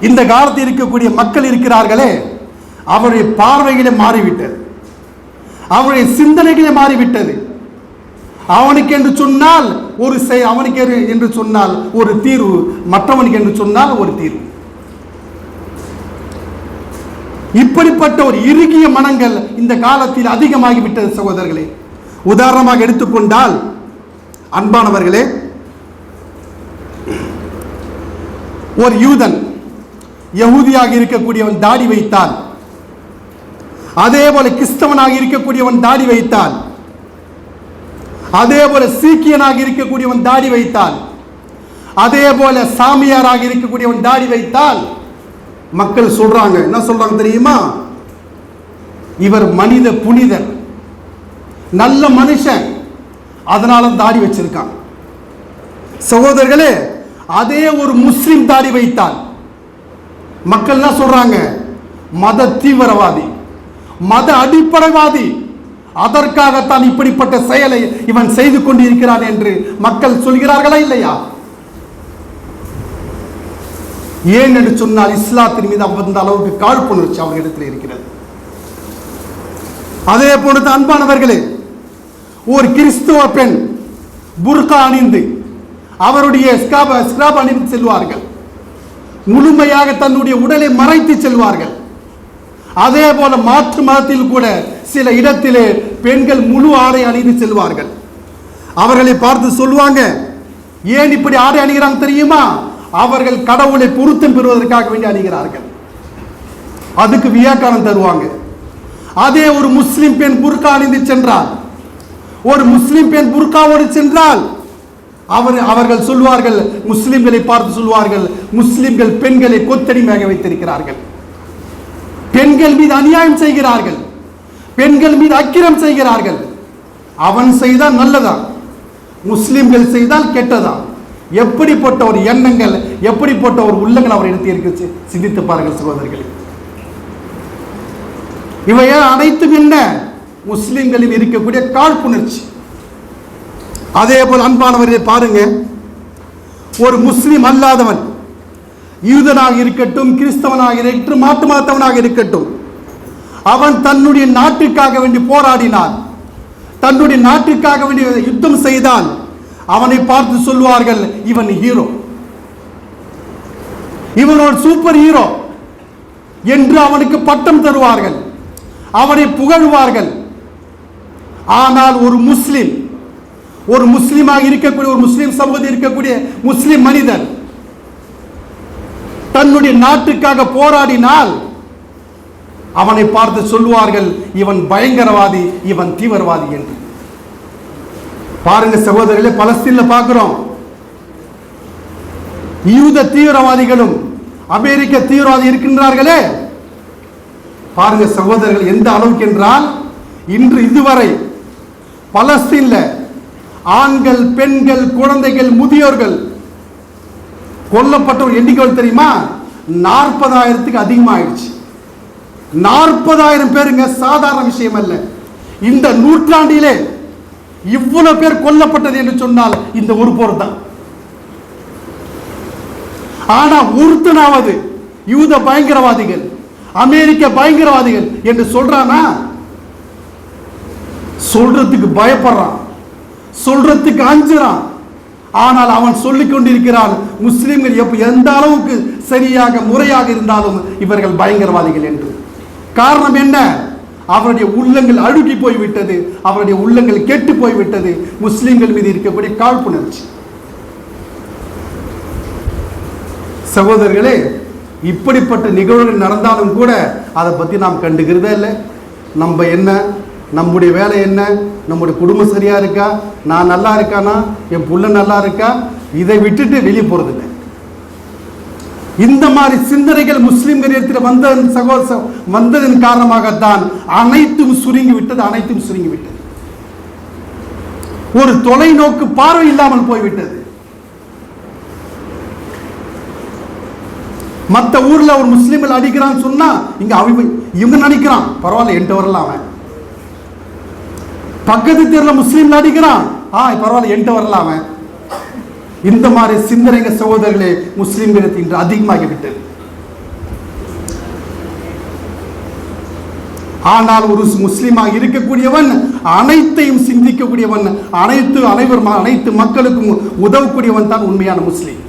இந்த காலத்தில் இருக்கக்கூடிய மக்கள் இருக்கிறார்களே அவருடைய பார்வைகளே மாறிவிட்டது. அவருடைய சிந்தனைகளே மாறிவிட்டது. அவனுக்கு என்று சொன்னால் ஒரு செய் அவனுக்கு என்று- என்று சொன்னால் ஒரு தீர்வு மற்றவனுக்கு என்று சொன்னால் ஒரு தீர்வு. இப்படிப்பட்ட ஒரு இறுகிய மனங்கள் இந்த காலத்தில் அதிகமாகிவிட்டது சகோதரர்களே. உதாரணமாக எடுத்துக்கொண்டால் அன்பானவர்களே ஒரு யூதன் யகுதியாக இருக்கக்கூடியவன் தாடி வைத்தால் அதே போல கிறிஸ்தவனாக இருக்கக்கூடியவன் தாடி வைத்தான் அதே போல சீக்கியனாக இருக்கக்கூடியவன் தாடி வைத்தான் அதே போல சாமியாராக இருக்கக்கூடியவன் தாடி வைத்தால் மக்கள் சொல்றாங்க என்ன சொல்றாங்க தெரியுமா? இவர் மனித புனிதர் நல்ல மனுஷன் அதனால தாடி வச்சிருக்கான். சகோதரர்களே அதே ஒரு முஸ்லிம் தாடி வைத்தான் மக்கள் என்ன சொல்றாங்க மத தீவிரவாதி மத அடிப்படைவாதி. அதற்காகத்தான் இப்படிப்பட்ட செயலை இவன் செய்து கொண்டிருக்கிறான் என்று மக்கள் சொல்கிறார்களா இல்லையா? ஏன் என்று சொன்னால் இஸ்லாத்தின் மீது அந்த அளவுக்கு காழ்ப்புணர்ச்சி அவர்களிடத்தில் இருக்கிறது. அதே போன்று அன்பானவர்களே ஒரு கிறிஸ்துவ பெண் புர்கா அணிந்து அவருடைய ஸ்கிராப் அணிந்து செல்வார்கள். முழுமையாக தன்னுடைய உடலை மறைத்து செல்வார்கள். அதே போல மாற்று மதத்தில் கூட சில இடத்திலே பெண்கள் முழு ஆடை அணிந்து செல்வார்கள். அவர்களை பார்த்து சொல்லுவாங்க ஏன் இப்படி ஆடை அணிகிறாங்க தெரியுமா? அவர்கள் கடவுளை பொருத்தம் பெறுவதற்காக வேண்டி அணிகிறார்கள். அதுக்கு வியாக்காரம் தருவாங்க. அதே ஒரு முஸ்லிம் பெண் புர்கா அணிந்து சென்றால் ஒரு முஸ்லிம் பெண் புர்காவோடு சென்றால் அவர் அவர்கள் சொல்வார்கள் முஸ்லிம்களை பார்த்து சொல்வார்கள் முஸ்லிம்கள் பெண்களை கொத்தடிமையாக வைத்திருக்கிறார்கள். பெண்கள் மீது அநியாயம் செய்கிறார்கள். பெண்கள் மீது அக்கிரம் செய்கிறார்கள். அவன் செய்தால் நல்லதா? முஸ்லிம்கள் செய்தால் கெட்டதா? எப்படிப்பட்ட ஒரு எண்ணங்கள் எப்படிப்பட்ட ஒரு உள்ளங்கள் அவர் எடுத்து இருக்கு சிந்தித்து பாருங்கள் சகோதரர்களே. இவையே அனைத்தும் என்ன? முஸ்லிம்களில் இருக்கக்கூடிய காழ்ப்புணர்ச்சி. அதே போல் அன்பானவர்களை பாருங்க. ஒரு முஸ்லீம் அல்லாதவன் யூதனாக இருக்கட்டும் கிறிஸ்தவனாக இருக்கட்டும் மாட்டு மாத்தவனாக இருக்கட்டும் அவன் தன்னுடைய நாட்டுக்காக வேண்டி போராடினான். தன்னுடைய நாட்டுக்காக வேண்டி யுத்தம் செய்தான். அவனை பார்த்து சொல்வார்கள் இவன் ஹீரோ இவன் ஒரு சூப்பர் ஹீரோ என்று அவனுக்கு பட்டம் தருவார்கள். அவனை புகழ்வார்கள். ஆனால் ஒரு முஸ்லிம் ஒரு முஸ்லீமாக இருக்கக்கூடிய ஒரு முஸ்லீம் சமூகத்தில் இருக்கக்கூடிய முஸ்லீம் மனிதன் தன்னுடைய நாட்டுக்காக போராடினால் அவனை பார்த்து சொல்லுவார்கள் இவன் பயங்கரவாதி இவன் தீவிரவாதி என்று. பாருங்க சகோதரர்களே பலஸ்தீன்ல பார்க்கிறோம். யூத தீவிரவாதிகளும் அமெரிக்க தீவிரவாதி இருக்கின்றார்களே. பாருங்க சகோதரர்கள் எந்த அளவுக்கு என்றால் இன்று இதுவரை பலஸ்தீன்ல ஆண்கள் பெண்கள் குழந்தைகள் முதியோர்கள். கொல்லப்பட்டவர் எண்ணிக்கை தெரியுமா? நாற்பதாயிரத்துக்கு அதிகமாயிடுச்சு. நாற்பதாயிரம் பேருங்க சாதாரண விஷயம் அல்ல. இந்த நூற்றாண்டிலே இவ்வளவு பேர் கொல்லப்பட்டது என்று சொன்னால் இந்த ஒரு போர் தான். ஆனா ஒருத்தனாவது யூத பயங்கரவாதிகள் அமெரிக்க பயங்கரவாதிகள் என்று சொல்றானா? சொல்றதுக்கு பயப்படுறான். சொல்றதுக்கு அஞ்சுறான் ஆனால் அவன் சொல்லிக் கொண்டிருக்கிறான் முஸ்லிம்கள் எப்ப எந்த அளவுக்கு சரியாக முறையாக இருந்தாலும் இவர்கள் பயங்கரவாதிகள் என்று. காரணம் என்ன? அவருடைய உள்ளங்கள் அழுகி போய்விட்டது அவருடைய உள்ளங்கள் கெட்டு போய்விட்டது முஸ்லிம்கள் மீது இருக்கக்கூடிய காழ்ப்புணர்ச்சி. சகோதரர்களே இப்படிப்பட்ட நிகழ்வுகள் நடந்தாலும் கூட அதை பற்றி நாம் கண்டுக்கிறதே இல்லை. நம்ம என்ன நம்முடைய வேலை என்ன? நம்முடைய குடும்பம் சரியாக இருக்கா? நான் நல்லா இருக்கானா? என் புள்ள நல்லா இருக்கா? இதை விட்டுட்டு வெளியே போகிறதில்ல இந்த மாதிரி சிந்தனைகள் முஸ்லிம்கள் இடத்தில் வந்ததன் சகோதர வந்ததன் காரணமாகத்தான் அனைத்தும் சுருங்கி விட்டது அனைத்தும் சுருங்கி விட்டது. ஒரு தொலைநோக்கு பார்வை இல்லாமல் போய்விட்டது. மற்ற ஊரில் ஒரு முஸ்லீம்கள் அடிக்கிறான்னு சொன்னால் இங்கே அவங்க இவங்க நினைக்கிறான் பரவாயில்ல என்கிட்ட வரலாம் அவன். பக்கத்து தெருவில் முஸ்லீம் நடிக்கிறான் ஆ பரவாயில்ல என்கிட்ட வரலாம் அவன். இந்த மாதிரி சிந்தனைங்க சகோதரர்களே முஸ்லிம்களுக்கு இன்று அதிகமாகிவிட்டது. ஆனால் ஒரு முஸ்லீமாக இருக்கக்கூடியவன் அனைத்தையும் சிந்திக்கக்கூடியவன் அனைத்து அனைவரும் அனைத்து மக்களுக்கும் உதவக்கூடியவன் தான் உண்மையான முஸ்லீம்.